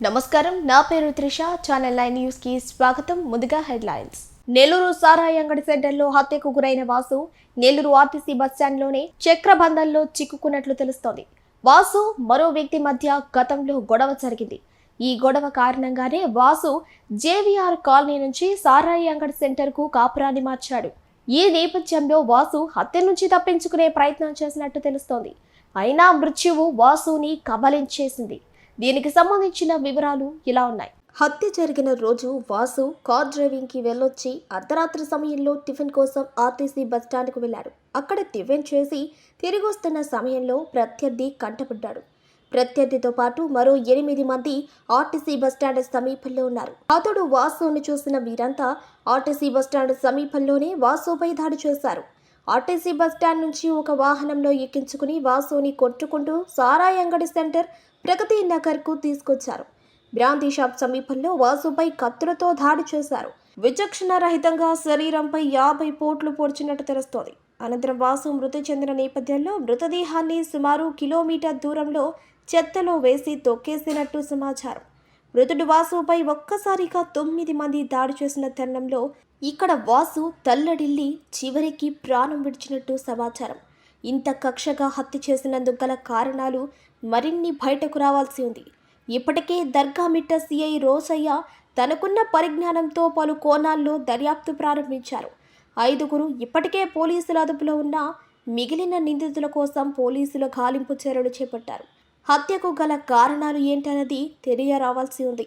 నమస్కారం నా పేరు త్రిష. ఛానల్ నైన్ న్యూస్కి స్వాగతం. ముందుగా హెడ్లైన్స్. నెల్లూరు సారాయి అంగడి సెంటర్లో హత్యకు గురైన వాసు నెల్లూరు ఆర్టీసీ బస్టాండ్లోనే చక్రబంధంలో చిక్కుకున్నట్లు తెలుస్తోంది. వాసు మరో వ్యక్తి మధ్య గతంలో గొడవ జరిగింది. ఈ గొడవ కారణంగానే వాసు జేవీఆర్ కాలనీ నుంచి సారాయి అంగడి సెంటర్కు కాపురాన్ని మార్చాడు. ఈ నేపథ్యంలో వాసు హత్య నుంచి తప్పించుకునే ప్రయత్నం చేసినట్టు తెలుస్తోంది. అయినా మృత్యువు వాసుని కబలించేసింది. దీనికి సంబంధించిన వివరాలు ఇలా ఉన్నాయి. హత్య జరిగిన రోజు వాసు కార్ డ్రైవింగ్కి వెళ్ళొచ్చి అర్ధరాత్రి సమయంలో టిఫిన్ కోసం ఆర్టీసీ బస్టాండ్కు వెళ్ళాడు. అక్కడ టిఫిన్ చేసి తిరిగి వస్తున్న సమయంలో ప్రత్యర్థి కంటపడ్డాడు. ప్రత్యర్థితో పాటు మరో ఎనిమిది మంది ఆర్టీసీ బస్టాండ్ సమీపంలో ఉన్నారు. అతడు వాసుని చూసిన వీరంతా ఆర్టీసీ బస్టాండ్ సమీపంలోనే వాసుపై దాడి చేశారు. ఆర్టీసీ బస్టాండ్ నుంచి ఒక వాహనంలో ఎక్కించుకుని వాసుని కొట్టుకుంటూ సారాయి అంగడి సెంటర్ ప్రగతి నగర్కు తీసుకొచ్చారు. బ్రాంతి షాప్ సమీపంలో వాసుపై కత్తులతో దాడి చేశారు. విచక్షణ రహితంగా శరీరంపై యాభై పోట్లు పొడిచినట్టు తెలుస్తోంది. అనంతరం వాసు మృతి చెందిన నేపథ్యంలో మృతదేహాన్ని సుమారు కిలోమీటర్ దూరంలో చెత్తలో వేసి తొక్కేసినట్టు సమాచారం. మృతుడు వాసుపై ఒక్కసారిగా తొమ్మిది మంది దాడి చేసిన తరుణంలో ఇక్కడ వాసు తల్లడిల్లి చివరికి ప్రాణం విడిచినట్టు సమాచారం. ఇంత కక్షగా హత్య చేసినందుకు గల కారణాలు మరిన్ని బయటకు రావాల్సి ఉంది. ఇప్పటికే దర్గా మిట్ట సిఐ రోసయ్య తనకున్న పరిజ్ఞానంతో పలు కోణాల్లో దర్యాప్తు ప్రారంభించారు. ఐదుగురు ఇప్పటికే పోలీసుల అదుపులో ఉన్న మిగిలిన నిందితుల కోసం పోలీసులు గాలింపు చర్యలు చేపట్టారు. హత్యకు గల కారణాలు ఏంటన్నది తెలియరావాల్సి ఉంది.